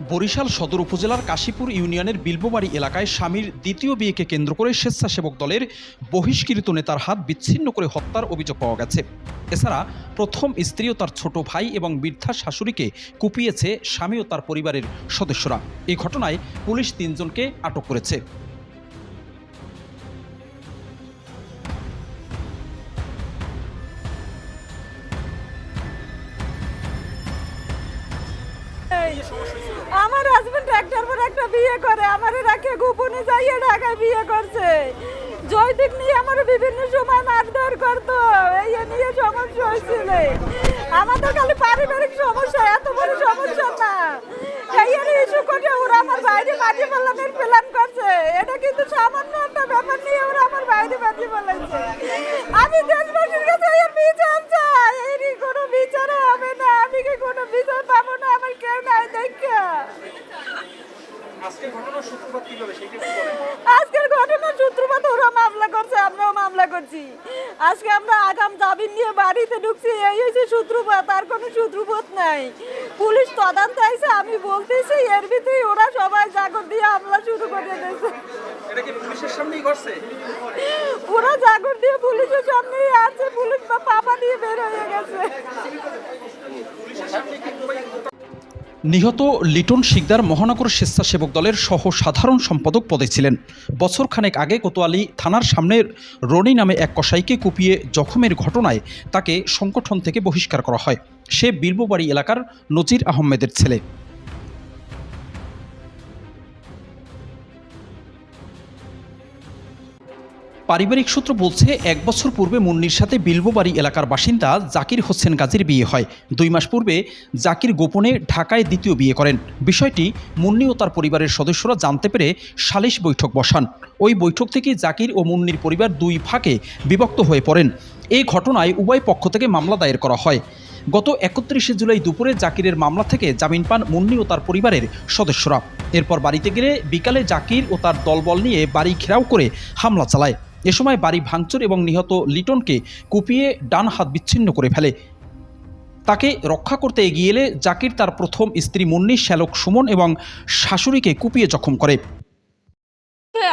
বরিশাল সদর উপজেলার কাশীপুর ইউনিয়নের বিলবোবাড়ি এলাকায় স্বামীর দ্বিতীয় বিয়েকে কেন্দ্র করে স্বেচ্ছাসেবক দলের বহিষ্কৃত নেতার হাত বিচ্ছিন্ন করে হত্যার অভিযোগ পাওয়া গেছে। এছাড়া প্রথম স্ত্রী ও তার ছোট ভাই এবং বৃদ্ধা শাশুড়িকে কুপিয়েছে স্বামী ও তার পরিবারের সদস্যরা। এই ঘটনায় পুলিশ তিনজনকে আটক করেছে। আমার হাজবেন্ড একটার পর একটা বিয়ে করে, আমার রাখে গোপনে যাইয়ে ঢাকায় বিয়ে করছে। জয়দীপ নিয়ে আমার বিভিন্ন সময় মারধর করতো, এই নিয়ে সমস্যা হয়েছিল। আমাদের খালি পারিবারিক সমস্যা, এত বড় সমস্যা এই ওরা আমার বাইরে করছে। এটা কিন্তু নিয়ে ওরা আমার বাইরে আমি বিচার চাই কোনো বিচার হবে না, আমি কি কোনো বিচার পাবো না আমার কেউ নাই দেখা আজকের ঘটনার সূত্রপাত ওরা মামলা করছে আমরাও মামলা করছি। আজকে আমরা আগাম জামিন নিয়ে বাড়িতে ঢুকছি এই হয়েছে সূত্রপাত আর কোনো সূত্রপাত নাই। পুলিশ তদন্ত আইছে আমি বলতেছি এর ভিতরে ওরা সবাই জাগর দিয়ে হামলা শুরু করে দিয়েছে। ওরা জাগর দিয়ে পুলিশের সামনেই আছে পুলিশ বা পাপা দিয়ে বের হয়ে গেছে। নিহত লিটন শিকদার মহানগর স্বেচ্ছাসেবক দলের সহ সাধারণ সম্পাদক পদে ছিলেন। বছরখানেক আগে কোতোয়ালি থানার সামনের রনি নামে এক কসাইকে কুপিয়ে জখমের ঘটনায় তাকে সংগঠন থেকে বহিষ্কার করা হয়। সে বীরবাড়ি এলাকার নজির আহমেদের ছেলে। পারিবারিক সূত্র বলছে, এক বছর পূর্বে মুন্নির সাথে বিলবোবাড়ি এলাকার বাসিন্দা জাকির হোসেন গাজীর বিয়ে হয়। দুই মাস পূর্বে জাকির গোপনে ঢাকায় দ্বিতীয় বিয়ে করেন। বিষয়টি মুন্নি ও তার পরিবারের সদস্যরা জানতে পেরে সালিশ বৈঠক বসান। ওই বৈঠক থেকে জাকির ও মুন্নির পরিবার দুই ভাগে বিভক্ত হয়ে পড়েন। এই ঘটনায় উভয় পক্ষ থেকে মামলা দায়ের করা হয়। গত একত্রিশে জুলাই দুপুরে জাকিরের মামলা থেকে জামিন পান মুন্নি ও তার পরিবারের সদস্যরা। এরপর বাড়িতে গেলে বিকালে জাকির ও তার দলবল নিয়ে বাড়ি ঘেরাও করে হামলা চালায়। এ সময় বাড়ি ভাঙচুর এবং নিহত লিটনকে কুপিয়ে ডান হাত বিচ্ছিন্ন করে ফেলে। তাকে রক্ষা করতে এগিয়ে এলে জাকির তার প্রথম স্ত্রী মুন্নি শ্যালক সুমন এবং শাশুড়িকে কুপিয়ে জখম করে।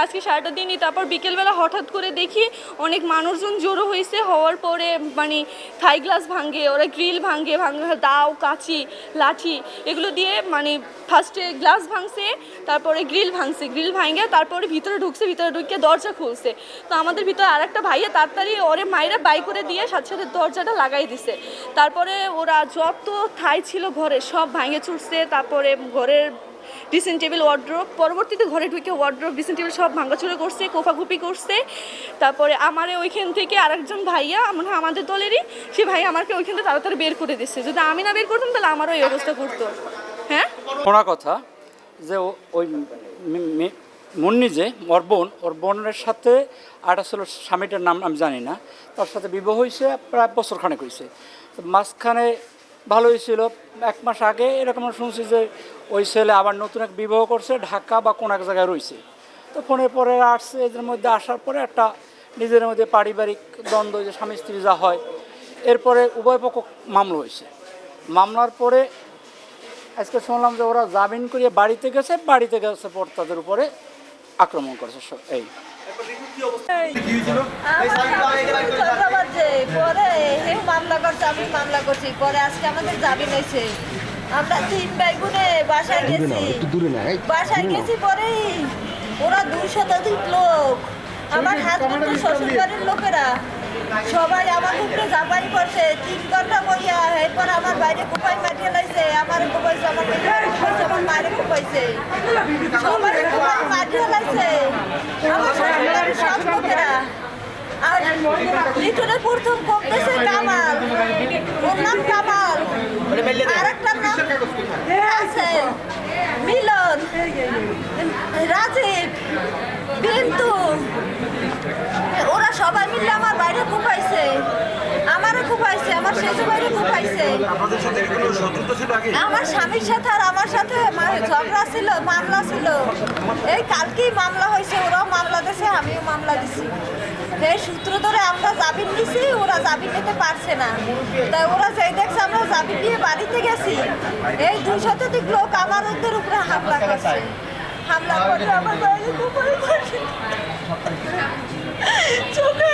আজকে সারাটা দিনই। তারপর বিকেলবেলা হঠাৎ করে দেখি অনেক মানুষজন জড়ো হয়েছে। হওয়ার পরে মানে থাই গ্লাস ভাঙে, ওরা গ্রিল ভাঙে ভাঙে, দাও, কাঁচি, লাঠি এগুলো দিয়ে মানে ফার্স্টে গ্লাস ভাঙছে, তারপরে গ্রিল ভাঙছে। গ্রিল ভাঙে, তারপরে ভিতরে ঢুকছে, ভিতরে ঢুকে দরজা খুলছে। তো আমাদের ভিতরে আর একটা ভাইয়া তাড়াতাড়ি ওরে মায়েরা বাই করে দিয়ে সাথে সাথে দরজাটা লাগাই দিছে। তারপরে ওরা যত থাই ছিল ঘরে সব ভাঙে ছুটছে তারপরে ঘরের ড্রেসিং টেবিল ওয়ার্ড্রোপ পরবর্তীতে ঘরে ঢুকে ওয়ার্ড্রোপ ড্রেসিং টেবিল সব ভাঙাচুরে করছে কোফাকুপি করছে। তারপরে আমারে ওইখান থেকে আরেকজন ভাইয়া, মনে আমাদের দলেরই, সে ভাই আমাকে ওইখান থেকে তাড়াতাড়ি বের করে দিচ্ছে যদি আমি না বের করতাম, তাহলে আমারও এই অবস্থা করতো হ্যাঁ? শোনা কথা যে ওই মুন্নি যে, ওর বোন, ওর বোনের সাথে আর আসলে স্বামীটার নাম আমি জানি না, তার সাথে বিবাহ হয়েছে প্রায় বছর খানেক হয়েছে মাঝখানে ভালো ছিল। এক মাস আগে এরকম শুনছি যে ওই ছেলে আবার নতুন এক বিবাহ করছে ঢাকা বা কোন এক জায়গায় রয়েছে। তো ফোনের পরে আসছে এদের মধ্যে আসার পরে একটা নিজের মধ্যে পারিবারিক দ্বন্দ্ব যে স্বামী স্ত্রী যা হয় এরপরে উভয় পক্ষ মামলা হয়েছে। মামলার পরে আজকে শুনলাম যে ওরা জামিন করিয়ে বাড়িতে গেছে বাড়িতে গেছে পর তাদের উপরে আক্রমণ করেছে সব- এই। ধন্যবাদ আমি মামলা করছি পরে আজকে আমাদের জামিন হয়েছে আমরা তিন ভাই বোনে বাসায় গেছি। বাসায় গেছি পরেই ওরা দুই শতাধিক লোক। আমার হাজবেন্ডের শ্বশুর বাড়ির লোকেরা। সবাই আমার উপরে জাপাই করছে তিন ঘণ্টা বইয়া এরপর আমার বাইরে কোপাই মাটিয়ে লাইছে। আমার কোপাইছে আমার মেয়ের কোপাইছে আমার মায়ের কোপাইছে সবাই কোপাই মাটিয়ে লাইছে। আমার শ্বশুর বাড়ির সব লোকেরা। আর লিটনের প্রথম কমতেছে কামাল মিলন। রাজীব বিন্তু ওরা সবাই মিলে আমার বাইরে কুপাইছে আমারও কুপাইছে আমার শেষে বাইরে কুপাইছে আমার স্বামীর সাথে আর আমার সাথে ঝগড়া ছিল মামলা ছিল। এই কালকেই মামলা হয়েছে ওরাও মামলা দিয়েছে আমিও মামলা দিছি। এই সূত্র ধরে আমরা জাবিন ওরা জাবি নিতে পারছে না। তাই ওরা যাই দেখছে, আমরা জাবি দিয়ে বাড়িতে গেছি। এই দুই শতাধিক লোক আমার ওদের উপরে হামলা করছে। হামলা করছে আমার বাড়িতে চোখে